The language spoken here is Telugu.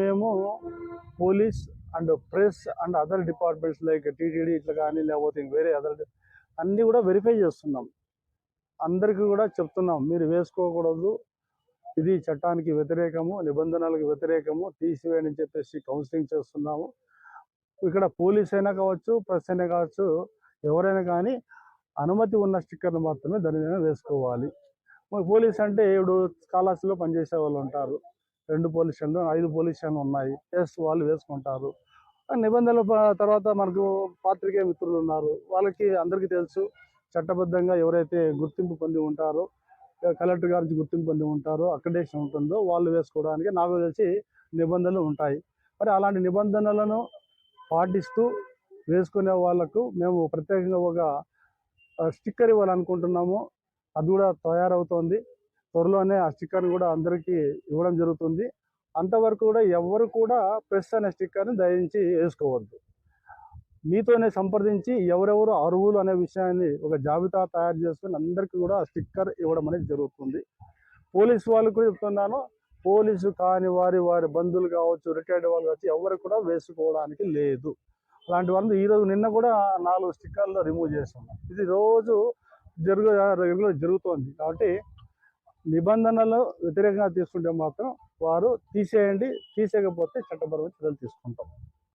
మేము police and press and other departments like TTD ఇట్లా కానీ లేకపోతే వేరే అదర్ అన్నీ కూడా వెరిఫై చేస్తున్నాం. అందరికీ కూడా చెప్తున్నాం మీరు వేసుకోకూడదు. ఇది చట్టానికి వ్యతిరేకము నిబంధనలకు వ్యతిరేకము తీసివేయని చెప్పేసి కౌన్సిలింగ్ చేస్తున్నాము. ఇక్కడ పోలీస్ అయినా కావచ్చు ప్రెస్ అయినా కావచ్చు ఎవరైనా కానీ అనుమతి ఉన్న స్టిక్కర్ని మాత్రమే దాని వేసుకోవాలి. పోలీస్ అంటే ఇప్పుడు స్కాలర్స్లో పనిచేసే వాళ్ళు ఉంటారు. రెండు పోలీస్ స్టేషన్లు ఐదు పోలీస్ స్టేషన్లు ఉన్నాయి. ఎస్ వాళ్ళు వేసుకుంటారు. ఆ నిబంధనల తర్వాత మనకు పాత్రికేయ మిత్రులు ఉన్నారు. వాళ్ళకి అందరికీ తెలుసు చట్టబద్ధంగా ఎవరైతే గుర్తింపు పొంది ఉంటారో కలెక్టర్ గారి గుర్తింపు పొంది ఉంటారో అక్రిడేషన్ ఉంటుందో వాళ్ళు వేసుకోవడానికి నాకు తెలిసి నిబంధనలు ఉంటాయి. మరి అలాంటి నిబంధనలను పాటిస్తూ వేసుకునే వాళ్ళకు మేము ప్రత్యేకంగా ఒక స్టిక్కర్ ఇవ్వాలనుకుంటున్నాము. అది కూడా తయారవుతోంది. త్వరలోనే ఆ స్టిక్కర్ని కూడా అందరికీ ఇవ్వడం జరుగుతుంది. అంతవరకు కూడా ఎవరు కూడా ప్రెస్ అనే స్టిక్కర్ని దయించి వేసుకోవద్దు. మీతోనే సంప్రదించి ఎవరెవరు అరువులు అనే విషయాన్ని ఒక జాబితా తయారు చేసుకుని అందరికీ కూడా స్టిక్కర్ ఇవ్వడం అనేది జరుగుతుంది. పోలీసు వాళ్ళకు కూడా చెప్తున్నాను పోలీసు కాని వారి వారి బంధువులు కావచ్చు రిటైర్డ్ వాళ్ళు కావచ్చు ఎవరు కూడా వేసుకోవడానికి లేదు. అలాంటి వాళ్ళు ఈ రోజు నిన్న కూడా నాలుగు స్టిక్కర్లు రిమూవ్ చేస్తున్నాం ఇది రోజు జరుగు రెగ్యులర్ జరుగుతోంది. కాబట్టి నిబంధనలు వ్యతిరేకంగా తీసుకుంటే మాత్రం వారు తీసేయండి తీసేయకపోతే చట్టపరమైన చర్యలు తీసుకుంటాం.